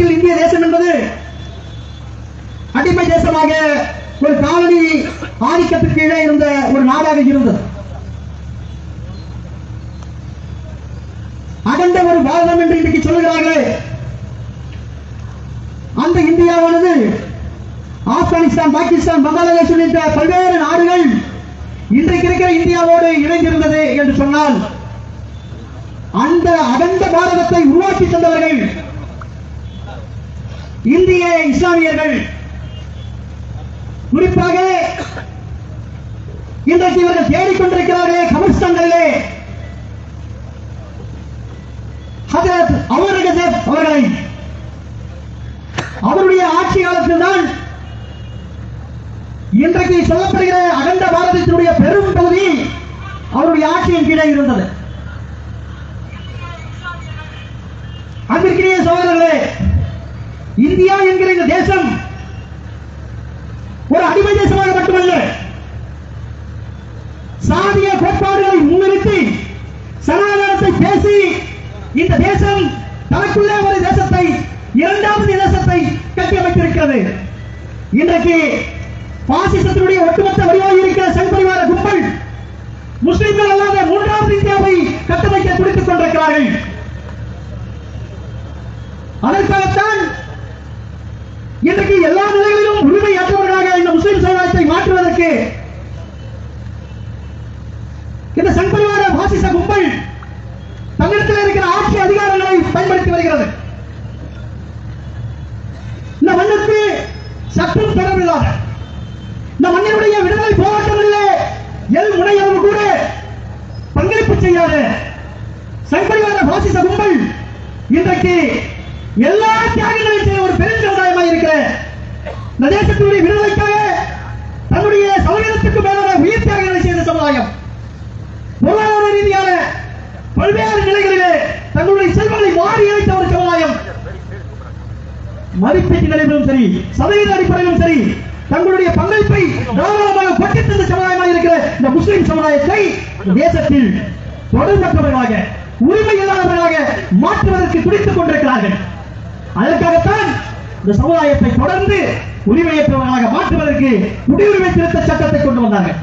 காலத்தில் இந்திய தேசம் என்பது அடிமை தேசமாக ஒரு காலனி ஆதிக்கத்துக்கு கீழே இருந்த ஒரு நாடாக இருந்தது. அகண்ட ஒரு பாரதம் என்று இன்றைக்கு சொல்லுகிறார்களே அந்த இந்தியாவானது ஆப்கானிஸ்தான் பாகிஸ்தான் பங்களாதேஷ் உள்ளிட்ட பல்வேறு நாடுகள் இன்றைக்கு இருக்கிற இந்தியாவோடு இணைந்திருந்தது என்று சொன்னால் அந்த அகண்ட பாரதத்தை உருவாக்கி தந்தவர்கள் இந்திய இஸ்லாமியர்கள் குறிப்பாக இன்றைக்கு இவர்கள் தேடிக்கொண்டிருக்கிறார்களே கபர்ஸ்தான்களிலே. ஹஜரத் அவர்களை. அவருடைய ஆட்சி காலத்தில் தான் இன்றைக்கு சொல்லப்படுகிற அகண்ட பாரதத்தினுடைய பெரும் பகுதி அவருடைய ஆட்சியின் கீழே இருந்தது. அன்பிற்கினிய சோதரர்களே இந்தியா என்கிற இந்த தேசம் ஒரு அடிமை தேசமாக மட்டுமல்ல சாதிய கோட்பாடுகளை முன்னிறுத்தி சனாதனத்தை பேசி இந்த தேசம் தனக்குள்ளே ஒரு தேசத்தை இரண்டாவது தேசத்தை கட்டியமைத்திருக்கிறது இன்றைக்கு பாசிசத்தினுடைய ஒட்டுமொத்த வடிவாக இருக்கிற சங்பரிவார கும்பல் முஸ்லிம்கள் அல்லாத மூன்றாவது இந்தியாவை கட்டமைக்க துடித்துக் கொண்டிருக்கிறார்கள். அதற்காகத்தான் இன்றைக்கு எல்லா நிலைகளிலும் உரிமை ஏற்றவர்களாக இந்த முஸ்லிம் சமுதாயத்தை மாற்றுவதற்கு இந்த சங்பரிவார வாசிச கும்பல் தங்களிடத்தில் இருக்கிற ஆட்சி அதிகாரங்களை பயன்படுத்தி வருகிறது. இந்த மண்ணுக்கு சற்றும் தொடர்பில்லாத இந்த மண்ணினுடைய விடுதலை போராட்டங்களிலே எல் முனையளவு கூட பங்களிப்பு செய்யாத சங்கரிவாத வாசிச கும்பல் இன்றைக்கு எல்லா தியாகங்களையும் செய்ய ஒரு பெருஞ்சமுதாயமாக இருக்கிறேன். இந்த தேசத்தினுடைய விடுதலைக்காக தன்னுடைய சமூகத்துக்கு மேலான உயிர் தியாகங்களை செய்த சமுதாயம். பொருளாதார ரீதியான பல்வேறு நிலைகளிலே தங்களுடைய செல்வங்களை மாறி இணைத்த ஒரு சமுதாயம். மதிப்பீட்டு நிலையிலும் சரி சதவீத அடிப்படையிலும் சரி தங்களுடைய பங்களிப்பை தாராளமாக கொட்டி தந்த சமுதாயமாக இருக்கிற இந்த முஸ்லிம் சமுதாயத்தை தேசத்தில் தொடர்பற்றவர்களாக உரிமை இல்லாதவர்களாக மாற்றுவதற்கு துடித்துக் கொண்டிருக்கிறார்கள். அதற்காகத்தான் இந்த சமுதாயத்தை தொடர்ந்து உரிமையற்றவர்களாக மாற்றுவதற்கு குடியுரிமை திருத்த சட்டத்தை கொண்டு வந்தார்கள்.